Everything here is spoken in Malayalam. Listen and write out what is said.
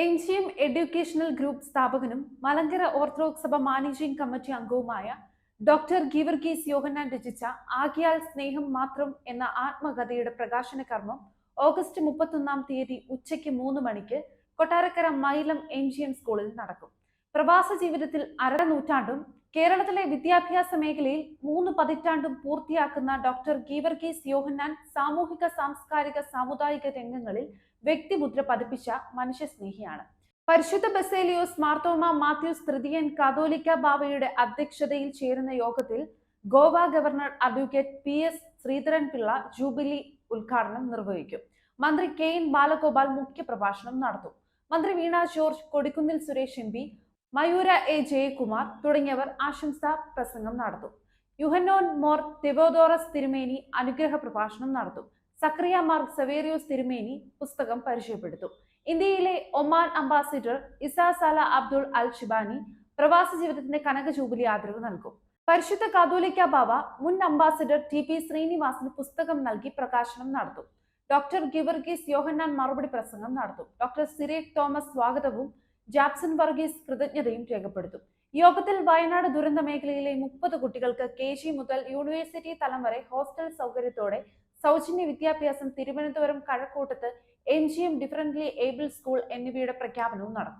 M G M educational group സ്ഥാപകനും Malankara orthodox സഭ മാനേജിംഗ് കമ്മിറ്റി അംഗവുമായ ഡോക്ടർ ഗീവർഗീസ് യോഹന്നാൻ രചിച്ച ആകിയാൽ സ്നേഹം മാത്രം എന്ന ആത്മകഥയുടെ പ്രകാശന കർമ്മം ഓഗസ്റ്റ് മുപ്പത്തൊന്നാം തീയതി ഉച്ചയ്ക്ക് മൂന്ന് മണിക്ക് കൊട്ടാരക്കര മൈലം എം സ്കൂളിൽ നടക്കും. പ്രവാസ ജീവിതത്തിൽ അര നൂറ്റാണ്ടും കേരളത്തിലെ വിദ്യാഭ്യാസ മേഖലയിൽ മൂന്ന് പതിറ്റാണ്ടും പൂർത്തിയാക്കുന്ന ഡോക്ടർ ഗീവർഗീസ് യോഹന്നാൻ സാമൂഹിക സാംസ്കാരിക സാമുദായിക രംഗങ്ങളിൽ വ്യക്തിമുദ്ര പതിപ്പിച്ച മനുഷ്യസ്നേഹിയാണ്. പരിശുദ്ധ ബസേലിയോസ് മാർത്തോമ മാത്യൂസ് തൃതീയൻ കാതോലിക്ക ബാബയുടെ അധ്യക്ഷതയിൽ ചേരുന്ന യോഗത്തിൽ Goa governor advocate P S Sreedharan Pillai jubilee ഉദ്ഘാടനം നിർവഹിക്കും. മന്ത്രി കെ എൻ ബാലഗോപാൽ മുഖ്യ പ്രഭാഷണം നടത്തും. മന്ത്രി Veena George Kodikunnil Suresh M Mayura A Jayakumar തുടങ്ങിയവർ ആശംസാ പ്രസംഗം നടത്തും. യുഹന്നോൻ മോർ തിവോദോറസ് തിരുമേനി അനുഗ്രഹ പ്രഭാഷണം നടത്തും. സക്രിയ മാർ സെവേറിയോസ് തിരുമേനി പുസ്തകം പരിചയപ്പെടുത്തും. ഇന്ത്യയിലെ Oman ambassador Isa Saleh Abdul Al Shibani പ്രവാസ ജീവിതത്തിന്റെ കനക ജൂബിലി ആദരവ് നൽകും. പരിശുദ്ധ കാതോലിക്ക ബാബ മുൻ അംബാസിഡർ ടി പി ശ്രീനിവാസിന് പുസ്തകം നൽകി പ്രകാശനം നടത്തും. ഡോക്ടർ ഗിവർഗീസ് യോഹന്നാൻ മറുപടി പ്രസംഗം നടത്തും. ഡോക്ടർ സിരേഖ് തോമസ് സ്വാഗതവും ജാപ്സൺ വർഗീസ് കൃതജ്ഞതയും രേഖപ്പെടുത്തും. യോഗത്തിൽ വയനാട് ദുരന്ത മേഖലയിലെ മുപ്പത് കുട്ടികൾക്ക് കെ ജി മുതൽ യൂണിവേഴ്സിറ്റി തലം വരെ ഹോസ്റ്റൽ സൗകര്യത്തോടെ സൗജന്യ വിദ്യാഭ്യാസം Thiruvananthapuram കഴക്കൂട്ടത്ത് M G M differently able school എന്നിവയുടെ പ്രഖ്യാപനവും നടക്കും.